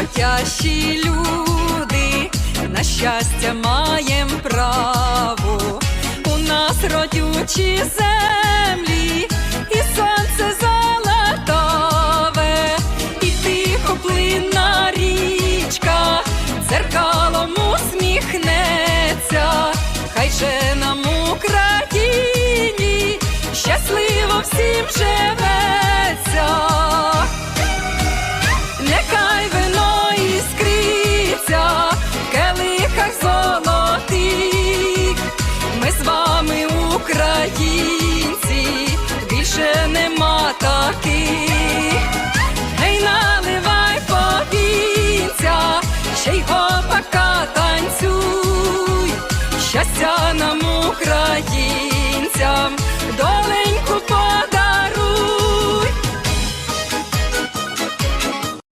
роботящі люди, на щастя маєм право. У нас родючі землі, і сонце золотаве, і тихо плинна річка, дзеркалом усміхнеться, хай же нам Україні щасливо всім живе. потоки, гей наливай повінця, ще й гопака танцюй, щастя нам Україні.